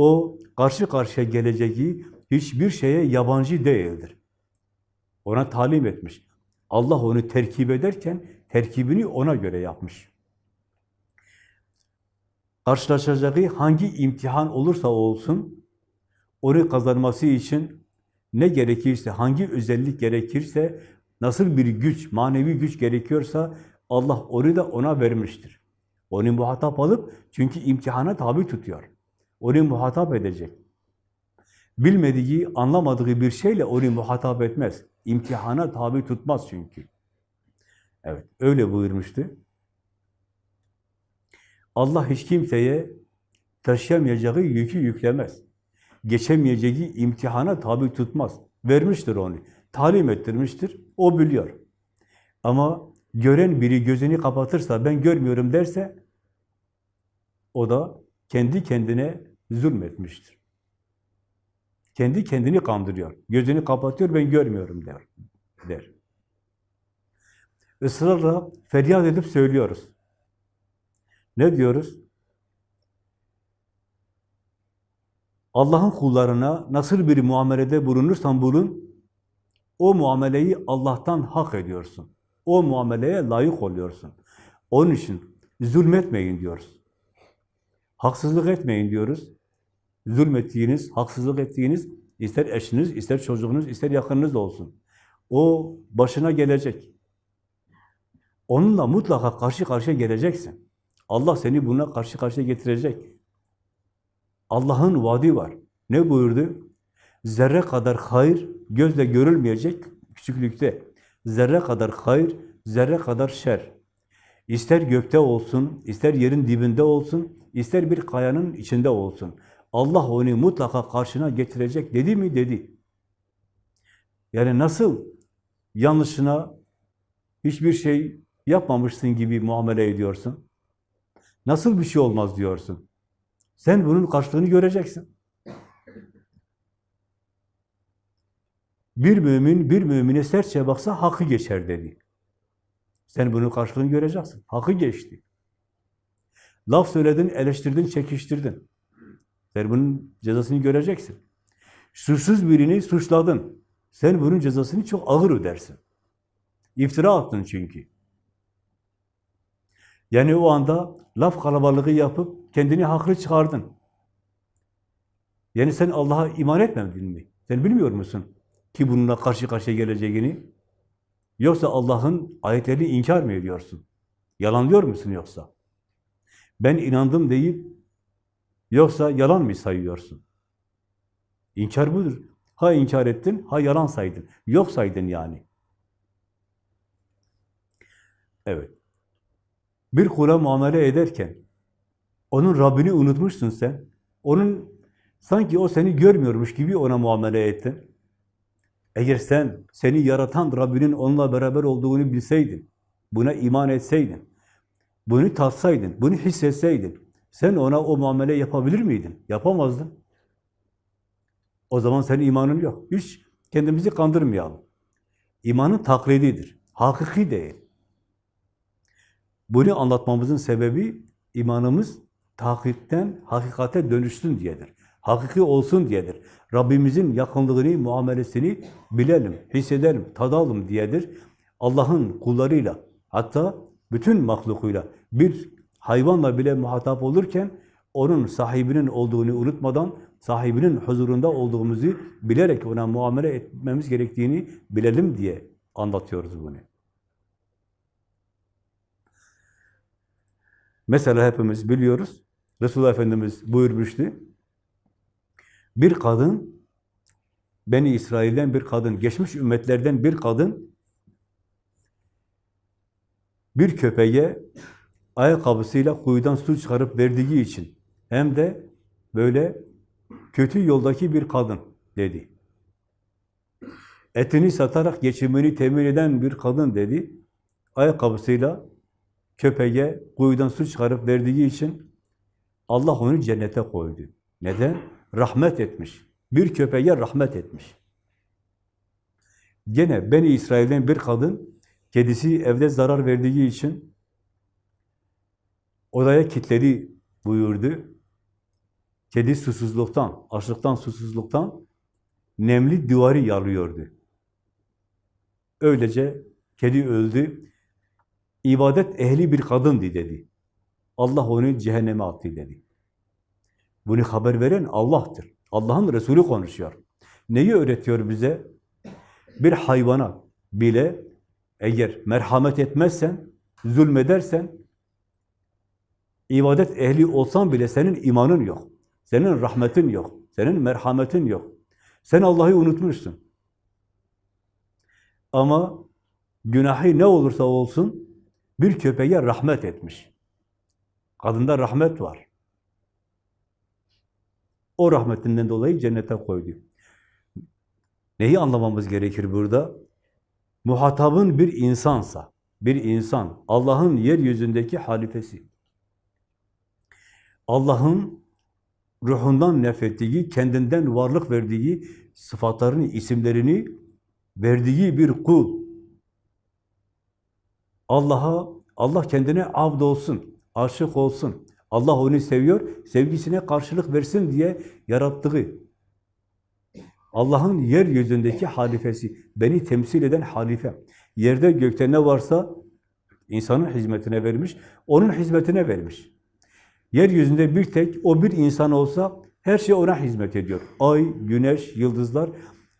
O karşı karşıya geleceği hiçbir şeye yabancı değildir. Ona talim etmiş. Allah onu terkip ederken terkibini ona göre yapmış. Karşılaşacağı hangi imtihan olursa olsun, onu kazanması için ne gerekirse, hangi özellik gerekirse, nasıl bir güç, manevi güç gerekiyorsa Allah onu da ona vermiştir. Onu muhatap alıp, çünkü imtihana tabi tutuyor. Onu muhatap edecek. Bilmediği, anlamadığı bir şeyle onu muhatap etmez. İmtihana tabi tutmaz çünkü. Evet, öyle buyurmuştu. Allah hiç kimseye taşıyamayacağı yükü yüklemez. Geçemeyeceği imtihana tabi tutmaz. Vermiştir onu. Talim ettirmiştir. O biliyor. Ama gören biri gözünü kapatırsa, ben görmüyorum derse, o da kendi kendine zulmetmiştir. Kendi kendini kandırıyor. Gözünü kapatıyor, ben görmüyorum der. der. Israrla feryat edip söylüyoruz. Ne diyoruz? Allah'ın kullarına nasıl bir muamelede bulunursan bulun, o muameleyi Allah'tan hak ediyorsun. O muameleye layık oluyorsun. Onun için zulmetmeyin diyoruz. Haksızlık etmeyin diyoruz. Zulmettiğiniz, haksızlık ettiğiniz, ister eşiniz, ister çocuğunuz, ister yakınınız olsun. O başına gelecek. Onunla mutlaka karşı karşıya geleceksin. Allah seni buna karşı karşıya getirecek. Allah'ın vaadi var. Ne buyurdu? Zerre kadar hayır gözle görülmeyecek küçüklükte. Zerre kadar hayır, zerre kadar şer. İster gökte olsun, ister yerin dibinde olsun, ister bir kayanın içinde olsun. Allah onu mutlaka karşına getirecek dedi mi? Dedi. Yani nasıl yanlışına hiçbir şey yapmamışsın gibi muamele ediyorsun? Nasıl bir şey olmaz diyorsun? Sen bunun karşılığını göreceksin. Bir mümin bir mümine sertçe baksa hakkı geçer dedi. Sen bunun karşılığını göreceksin. Hakkı geçti. Laf söyledin, eleştirdin, çekiştirdin. Sen bunun cezasını göreceksin. Suçsuz birini suçladın. Sen bunun cezasını çok ağır ödersin. İftira attın çünkü. Yani o anda laf kalabalığı yapıp kendini haklı çıkardın. Yani sen Allah'a iman etmedin mi? Sen bilmiyor musun ki bununla karşı karşıya geleceğini? Yoksa Allah'ın ayetlerini inkar mı ediyorsun? Yalanlıyor musun yoksa? Ben inandım deyip yoksa yalan mı sayıyorsun? İnkar budur. Ha inkar ettin, ha yalan saydın. Yok saydın yani. Evet. Bir kula muamele ederken onun Rabbini unutmuşsun sen. Onun sanki o seni görmüyormuş gibi ona muamele ettin. Eğer sen seni yaratan Rabbinin onunla beraber olduğunu bilseydin, buna iman etseydin, bunu tatsaydın, bunu hissetseydin, sen ona o muamele yapabilir miydin? Yapamazdın. O zaman senin imanın yok. Hiç kendimizi kandırmayalım. İmanın taklididir. Hakiki değil. Bunu anlatmamızın sebebi imanımız taklitten hakikate dönüşsün diyedir. Hakiki olsun diyedir. Rabbimizin yakınlığını, muamelesini bilelim, hissedelim, tadalım diyedir. Allah'ın kullarıyla, hatta bütün mahlukuyla bir hayvanla bile muhatap olurken onun sahibinin olduğunu unutmadan sahibinin huzurunda olduğumuzu bilerek ona muamele etmemiz gerektiğini bilelim diye anlatıyoruz bunu. Mesela hepimiz biliyoruz. Resulullah Efendimiz buyurmuştu. Bir kadın, Beni İsrail'den bir kadın, geçmiş ümmetlerden bir kadın, bir köpeğe ayakkabısıyla kuyudan su çıkarıp verdiği için, hem de böyle kötü yoldaki bir kadın dedi. Etini satarak geçimini temin eden bir kadın dedi. Ayakkabısıyla köpeğe kuyudan su çıkarıp verdiği için Allah onu cennete koydu. Neden? Rahmet etmiş. Bir köpeğe rahmet etmiş. Gene Beni İsrail'den bir kadın kedisi evde zarar verdiği için odaya kilitledi buyurdu. Kedi susuzluktan, açlıktan, susuzluktan nemli duvarı yalıyordu. Öylece kedi öldü. İbadet ehli bir kadındı dedi. Allah onu cehenneme attı dedi. Bunu haber veren Allah'tır. Allah'ın Resulü konuşuyor. Neyi öğretiyor bize? Bir hayvana bile eğer merhamet etmezsen, zulmedersen, ibadet ehli olsan bile senin imanın yok. Senin rahmetin yok. Senin merhametin yok. Sen Allah'ı unutmuşsun. Ama günahı ne olursa olsun bir köpeğe rahmet etmiş. Kadında rahmet var. O rahmetinden dolayı cennete koydu. Neyi anlamamız gerekir burada? Muhatabın bir insansa, bir insan, Allah'ın yeryüzündeki halifesi. Allah'ın ruhundan nefrettiği, kendinden varlık verdiği sıfatlarını, isimlerini verdiği bir kul. Allah'a, Allah kendine abd olsun, aşık olsun. Allah onu seviyor, sevgisine karşılık versin diye yarattığı. Allah'ın yeryüzündeki halifesi, beni temsil eden halife. Yerde gökte ne varsa insanın hizmetine vermiş, onun hizmetine vermiş. Yeryüzünde bir tek o bir insan olsa her şey ona hizmet ediyor. Ay, güneş, yıldızlar,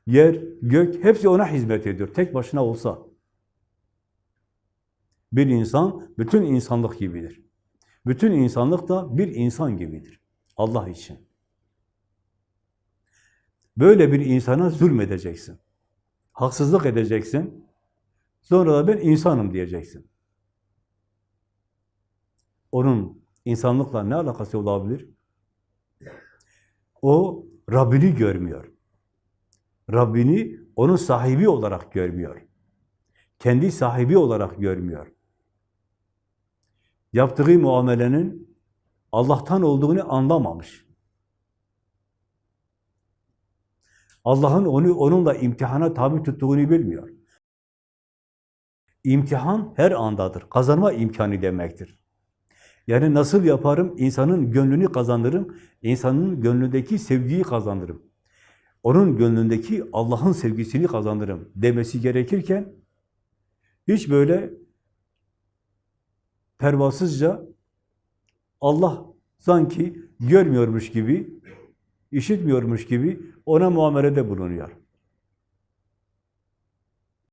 yer, gök hepsi ona hizmet ediyor. Tek başına olsa. Bir insan bütün insanlık gibidir. Bütün insanlık da bir insan gibidir. Allah için. Böyle bir insana zulmedeceksin. Haksızlık edeceksin. Sonra da ben insanım diyeceksin. Onun insanlıkla ne alakası olabilir? O Rabbini görmüyor. Rabbini onun sahibi olarak görmüyor. Kendi sahibi olarak görmüyor. Yaptığı muamelenin Allah'tan olduğunu anlamamış. Allah'ın onu onunla imtihana tabi tuttuğunu bilmiyor. İmtihan her andadır. Kazanma imkanı demektir. Yani nasıl yaparım? İnsanın gönlünü kazanırım. insanın gönlündeki sevgiyi kazanırım. Onun gönlündeki Allah'ın sevgisini kazanırım demesi gerekirken hiç böyle pervasızca Allah sanki görmüyormuş gibi, işitmiyormuş gibi ona muamelede bulunuyor.